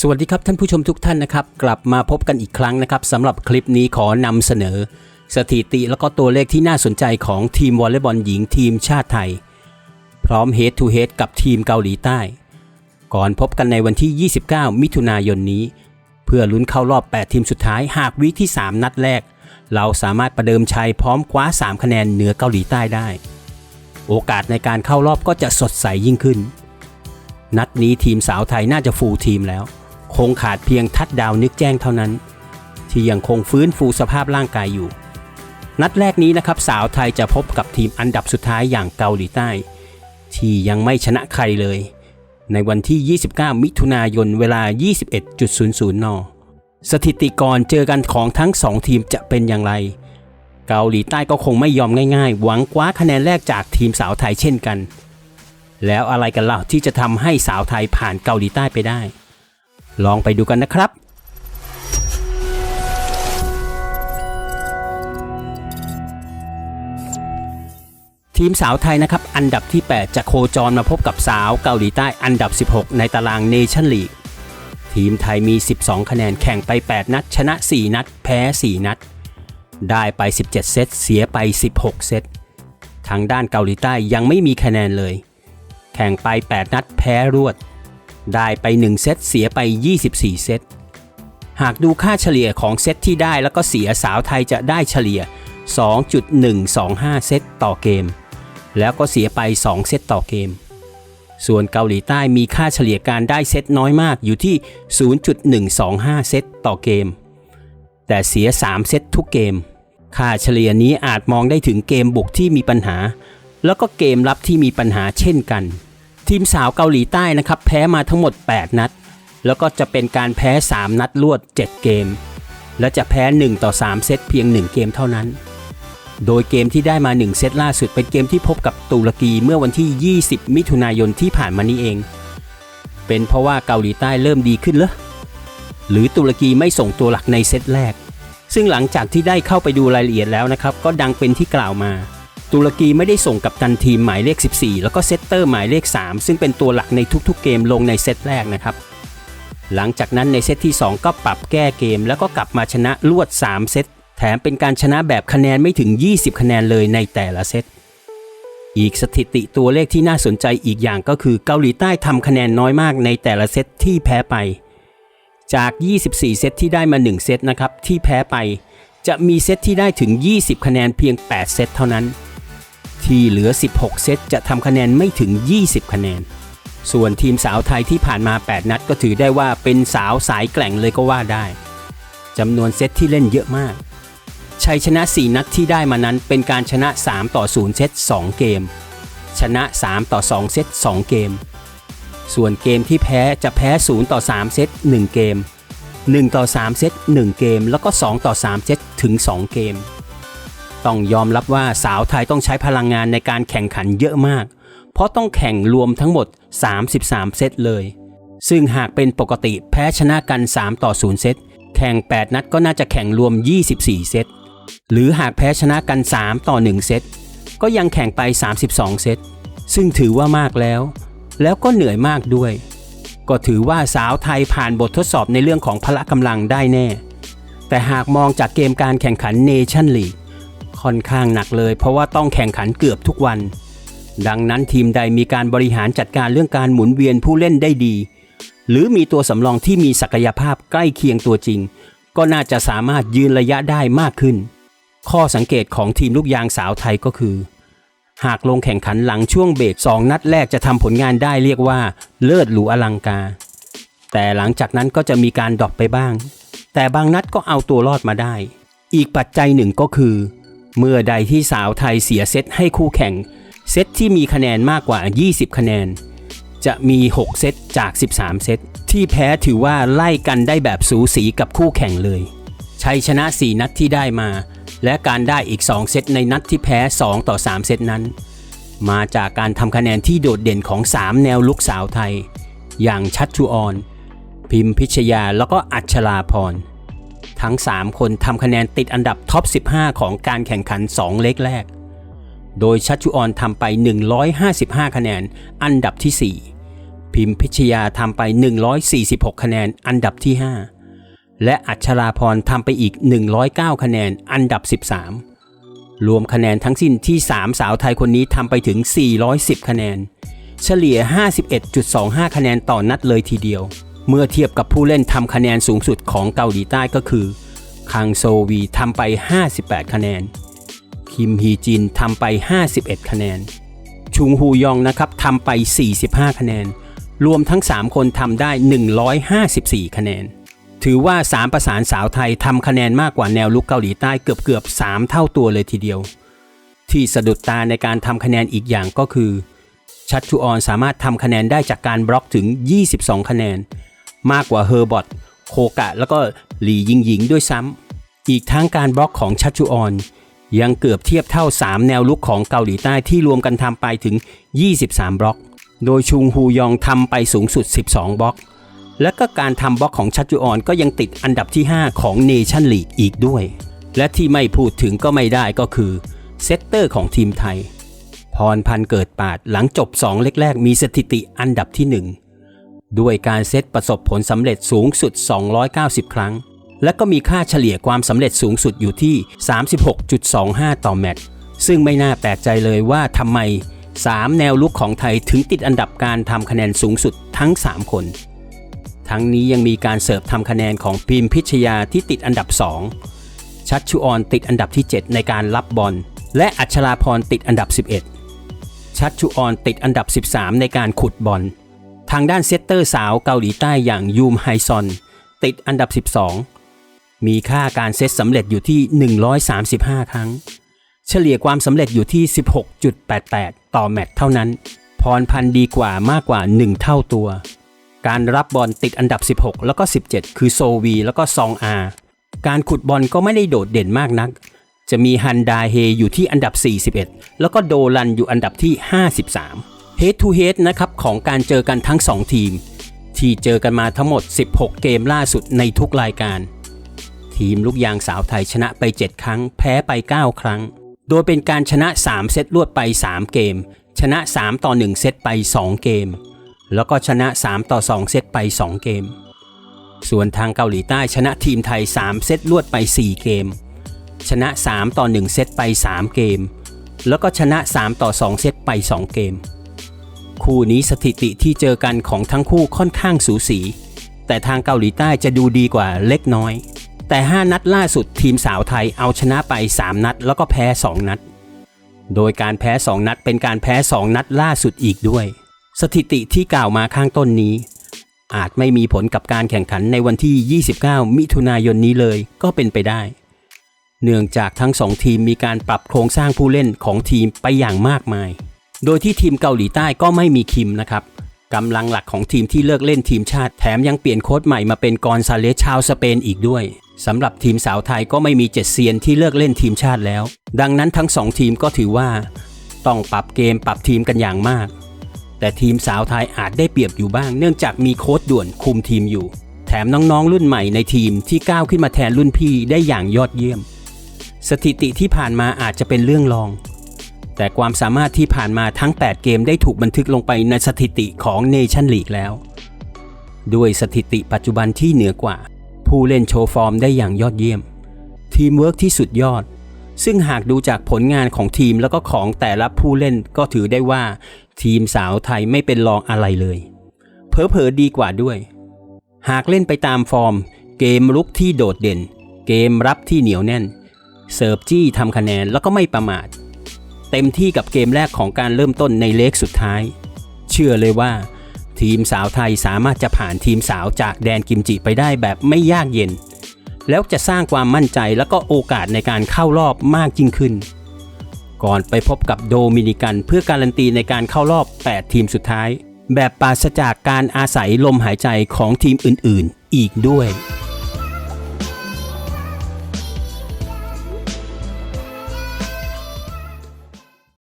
สวัสดีครับท่านผู้ชมทุกท่านนะครับ กลับมาพบกันอีกครั้งนะครับสำหรับคลิปนี้ขอนำเสนอ สถิติแล้วก็ตัวเลขที่น่าสนใจของทีมวอลเลย์บอลหญิงทีมชาติไทย พร้อมเฮดทูเฮดกับทีมเกาหลีใต้ ก่อนพบกันในวันที่ 29 มิถุนายนนี้ เพื่อลุ้นเข้ารอบ 8 ทีมสุดท้ายหากวิที่ 3 นัดแรก เราสามารถประเดิมชัยพร้อมคว้า 3 คะแนนเหนือเกาหลีใต้ได้ โอกาสในการเข้ารอบก็จะสดใสยิ่งขึ้น นัดนี้ทีมสาวไทยน่าจะฟูลทีมแล้ว คงขาดเพียงทัดดาวนึกแจ้งเท่านั้น ที่ยังคงฟื้นฟูสภาพร่างกายอยู่ นัดแรกนี้นะครับสาวไทยจะพบกับทีมอันดับสุดท้ายอย่างเกาหลีใต้ ที่ยังไม่ชนะใครเลย ในวันที่ 29 มิถุนายนเวลา 21.00 น สถิติก่อนเจอกันของทั้ง 2 ทีมจะเป็นอย่างไร เกาหลีใต้ก็คงไม่ยอมง่ายๆ หวังคว้าคะแนนแรกจากทีมสาวไทยเช่นกัน แล้วอะไรกันล่ะที่จะทำให้สาวไทยผ่านเกาหลีใต้ไปได้ ลองไปดูกันนะครับทีมสาวไทยนะครับ อันดับที่ 8 จะโคจรมาพบกับสาวเกาหลีใต้อันดับ 16 ในตารางเนชั่นลีก ทีมไทยมี 12 คะแนนแข่งไป 8 นัด ชนะ 4 นัด แพ้ 4 นัด ได้ไป 17 เซต เสียไป 16 เซต ทางด้านเกาหลีใต้ยังไม่มีคะแนนเลย แข่งไป 8 นัด แพ้รวด ได้ไป 1 เซตเสียไป 24 เซต หากดูค่าเฉลี่ยของเซตที่ได้แล้วก็เสียสาวไทยจะได้เฉลี่ย 2.125 เซตต่อเกม แล้วก็เสียไป 2 เซตต่อเกม ส่วนเกาหลีใต้มีค่าเฉลี่ยการได้เซตน้อยมากอยู่ที่ 0.125 เซตต่อเกม แต่เสีย 3 เซตทุกเกม ค่าเฉลี่ยนี้อาจมองได้ถึงเกมบุกที่มีปัญหา แล้วก็เกมรับที่มีปัญหาเช่นกัน ทีมสาวเกาหลีใต้นะครับแพ้มาทั้งหมด 8 นัด แล้วก็จะเป็นการแพ้ 3 นัดรวด 7 เกม และจะแพ้ 1 ต่อ 3 เซตเพียง 1 เกมเท่านั้น โดยเกมที่ได้มา 1 เซตล่าสุดเป็นเกมที่พบกับตุรกีเมื่อวันที่ 20 มิถุนายนที่ผ่านมานี้เอง เป็นเพราะว่าเกาหลีใต้เริ่มดีขึ้นเหรอหรือตุรกีไม่ส่งตัวหลักในเซตแรก ซึ่งหลังจากที่ได้เข้าไปดูรายละเอียดแล้วนะครับ ก็ดังเป็นที่กล่าวมา ตุรกีไม่ได้ส่งกับตันทีมหมายเลข 14 แล้วก็เซตเตอร์หมายเลข 3 ซึ่งเป็นตัวหลักในทุกๆเกมลงในเซตแรกนะครับ หลังจากนั้นในเซตที่ 2 ก็ปรับแก้เกม แล้วก็กลับมาชนะรวด 3 เซต แถมเป็นการชนะแบบคะแนนไม่ถึง 20 คะแนนเลยในแต่ละเซต อีกสถิติตัวเลขที่น่าสนใจอีกอย่างก็คือเกาหลีใต้ทำคะแนนน้อยมากในแต่ละเซตที่แพ้ไป จาก 24 เซตที่ได้มา 1 เซตนะครับที่แพ้ไป จะมีเซตที่ได้ถึง 20 คะแนนเพียง 8 เซตเท่านั้น ที่เหลือ 16 เซตจะทำคะแนนไม่ถึง 20 คะแนน ส่วนทีมสาวไทยที่ผ่านมา 8 นัดก็ถือได้ว่าเป็นสาวสายแกร่งเลยก็ว่าได้จำนวนเซตที่เล่นเยอะมาก ชัยชนะ 4 นัดที่ได้มานั้นเป็นการชนะ 3 ต่อ 0 เซต 2 เกม ชนะ 3 ต่อ 2 เซต 2 เกม ส่วนเกมที่แพ้จะแพ้ 0 ต่อ 3 เซต 1 เกม 1 ต่อ 3 เซต 1 เกม แล้วก็ 2 ต่อ 3 เซต ถึง 2 เกม ต้องยอมรับว่าสาวไทยต้องใช้พลังงานในการแข่งขันเยอะมาก เพราะต้องแข่งรวมทั้งหมด 33 เซตเลย ซึ่งหากเป็นปกติแพ้ชนะกัน 3 ต่อ 0 เซต แข่ง 8 นัดก็น่าจะแข่งรวม 24 เซต หรือหากแพ้ชนะกัน 3 ต่อ 1 เซต ก็ยังแข่งไป 32 เซต ซึ่งถือว่ามากแล้ว แล้วก็เหนื่อยมากด้วย ก็ถือว่าสาวไทยผ่านบททดสอบในเรื่องของพละกำลังได้แน่ แต่หากมองจากเกมการแข่งขันเนชั่นลีก ค่อนข้างหนักเลย เพราะว่าต้องแข่งขันเกือบทุกวัน ดังนั้นทีมใดมีการบริหารจัดการเรื่องการหมุนเวียนผู้เล่นได้ดี หรือมีตัวสำรองที่มีศักยภาพใกล้เคียงตัวจริง ก็น่าจะสามารถยืนระยะได้มากขึ้น ข้อสังเกตของทีมลูกยางสาวไทยก็คือ หากลงแข่งขันหลังช่วงเบรกสองนัดแรกจะทำผลงานได้เรียกว่าเลิศหรูอลังการแต่หลังจากนั้นก็จะมีการดรอปไปบ้าง แต่บางนัดก็เอาตัวรอดมาได้ อีกปัจจัยหนึ่งก็คือ เมื่อใดที่สาวไทยเสียเซตให้คู่แข่ง เซตที่มีคะแนนมากกว่า 20 คะแนน จะมี 6 เซตจาก 13 เซตที่แพ้ถือว่าไล่กันได้แบบสูสีกับคู่แข่งเลยชัยชนะ 4 นัดที่ได้มา และการได้อีก 2 เซตในนัดที่แพ้ 2 ต่อ 3 เซตนั้น มาจากการทำคะแนนที่โดดเด่นของ 3 แนวลุกสาวไทย อย่างชัดชูออน พิมพิชยาแล้วก็อัชราพร ทั้ง 3 คนทำคะแนนติดอันดับท็อป 15 ของการแข่งขัน 2 เล็กแรก โดยชัชชุออนทำไป 155 คะแนน อันดับที่ 4 พิมพิชยาทำไป 146 คะแนน อันดับที่ 5 และอัชราพรทำไปอีก 109 คะแนน อันดับ 13 รวมคะแนนทั้งสิ้นที่ 3 สาวไทยคนนี้ทำไปถึง 410 คะแนน เฉลี่ย 51.25 คะแนนต่อนัดเลยทีเดียว เมื่อเทียบกับผู้เล่นทำคะแนนสูงสุดของเกาหลีใต้ก็คือ คังโซวีทำไป 58 คะแนน คิมฮีจินทำไป 51 คะแนน ชุงฮูยองนะครับทำไป 45 คะแนน รวมทั้ง 3 คนทำได้ 154 คะแนน ถือว่า 3 ประสานสาวไทยทำคะแนนมากกว่าแนวลุกเกาหลีใต้เกือบเกือบ 3 เท่าตัวเลยทีเดียว ที่สะดุดตาในการทำคะแนนอีกอย่างก็คือ ชัดชูออนสามารถทำคะแนนได้จากการบล็อกถึง 22 คะแนน มากกว่าเฮอร์บอตโคกะ แล้วก็หลียิงหญิงด้วยซ้ำ อีกทั้งการบล็อกของชัดชูออน ยังเกือบเทียบเท่า 3 แนวลุกของเกาหลีใต้ที่รวมกันทำไปถึง 23 บล็อก โดยชุงฮูยองทำไปสูงสุด 12 บล็อก และก็การทำบล็อกของชัดจูออนก็ยังติดอันดับที่ 5 ของเนชั่นลีกอีกด้วย และที่ไม่พูดถึงก็ไม่ได้ก็คือเซตเตอร์ของทีมไทย พรพันเกิดปาดหลังจบ2เล็กแรกมีสถิติอันดับที่ 1 ด้วยการเซตประสบผลสำเร็จสูงสุด 290 ครั้ง และก็มีค่าเฉลี่ยความสำเร็จสูงสุดอยู่ที่ 36.25 ต่อแมตช์ซึ่งไม่น่าแปลกใจเลยว่าทำไม 3 แนวลุกของไทยถึงติดอันดับการทำคะแนนสูงสุดทั้ง 3 คน ทั้งนี้ยังมีการเสิร์ฟทำคะแนนของพิมพิชยาที่ติดอันดับ 2 ชัดชูออนติดอันดับที่ 7 ในการรับบอล และอัชราพรติดอันดับ 11 ชัดชูออนติดอันดับ 13 ในการขุดบอล ทางด้านเซตเตอร์สาวเกาหลีใต้อย่างยูมไฮซอน ติดอันดับ 12 มีค่าการเซตสำเร็จอยู่ที่ 135 ครั้ง เฉลี่ยความสำเร็จอยู่ที่ 16.88 ต่อแมตช์เท่านั้น พรพันดีกว่ามากกว่า 1 เท่าตัว การรับบอลติดอันดับ 16 แล้วก็ 17 คือโซวีแล้วก็ซองอา การขุดบอลก็ไม่ได้โดดเด่นมากนัก จะมีฮันดาเฮอยู่ที่อันดับ 41 แล้วก็โดลันอยู่อันดับที่ 53 Head to Head นะครับของการเจอกันทั้ง 2 ทีม ที่เจอกันมาทั้งหมด 16 เกมล่าสุดในทุกรายการ ทีมลูกยางสาวไทยชนะไป 7 ครั้ง แพ้ไป 9 ครั้ง โดยเป็นการชนะ 3 เซตรวดไป 3 เกม ชนะ 3 ต่อ 1 เซตไป 2 เกม แล้วก็ชนะ 3 ต่อ 2 เซตไป 2 เกม ส่วนทางเกาหลีใต้ชนะทีมไทย 3 เซตรวดไป 4 เกม ชนะ 3 ต่อ 1 เซตไป 3 เกม แล้วก็ชนะ 3 ต่อ 2 เซตไป 2 เกม คู่นี้สถิติที่เจอกันของทั้งคู่ค่อนข้างสูสี แต่ทางเกาหลีใต้จะดูดีกว่าเล็กน้อย แต่ 5 นัดล่าสุดทีมสาวไทยเอาชนะไป 3 นัด แล้วก็แพ้ 2 นัด โดยการแพ้ 2 นัดเป็นการแพ้ 2 นัดล่าสุดอีกด้วย สถิติที่กล่าวมาข้างต้นนี้ อาจไม่มีผลกับการแข่งขันในวันที่ 29 มิถุนายนนี้เลยก็เป็นไปได้เนื่องจากทั้งสองทีมมีการปรับโครงสร้างผู้เล่นของทีมไปอย่างมากมาย โดยที่ทีมเกาหลีใต้ก็ไม่มีคิมนะครับกำลังหลักของทีมที่เลิกเล่นทีมชาติ แถมยังเปลี่ยนโค้ชใหม่มาเป็นกอนซาเลสชาวสเปนอีกด้วยสำหรับทีมสาวไทยก็ไม่มีเจ็ดเซียนที่เลิกเล่นทีมชาติแล้ว ดังนั้นทั้งสองทีมก็ถือว่า ต้องปรับเกมปรับทีมกันอย่างมาก แต่ทีมสาวไทยอาจได้เปรียบอยู่บ้าง เนื่องจากมีโค้ชด่วนคุมทีมอยู่ แถมน้องๆ รุ่นใหม่ในทีมที่ก้าวขึ้นมาแทนรุ่นพี่ได้อย่างยอดเยี่ยม สถิติที่ผ่านมาอาจจะเป็นเรื่องรอง แต่ความสามารถที่ผ่านมาทั้ง 8 เกมได้ถูกบันทึกลงไปในสถิติของเนชั่นลีกแล้ว ด้วยสถิติปัจจุบันที่เหนือกว่า ผู้เล่นโชว์ฟอร์มได้อย่างยอดเยี่ยม ทีมเวิร์กที่สุดยอด ซึ่งหากดูจากผลงานของทีมแล้วก็ของแต่ละผู้เล่นก็ถือได้ว่า ทีมสาวไทยไม่เป็นรองอะไรเลย เพอเพอๆดีกว่าด้วย หากเล่นไปตามฟอร์ม เกมลุกที่โดดเด่น เกมรับที่เหนียวแน่น เสิร์ฟจี้ทำคะแนนแล้วก็ไม่ประมาท เต็มที่กับเกมแรกของการเริ่มต้นในเลกสุดท้าย เชื่อเลยว่า ทีมสาวไทยสามารถจะผ่านทีมสาวจากแดนกิมจิไปได้แบบไม่ยากเย็น แล้วจะสร้างความมั่นใจและก็โอกาสในการเข้ารอบมากยิ่งขึ้น ก่อนไปพบกับโดมินิกันเพื่อการันตีในการเข้ารอบ 8 ทีมสุดท้าย แบบปราศจากการอาศัยลมหายใจของทีมอื่นๆ อีกด้วย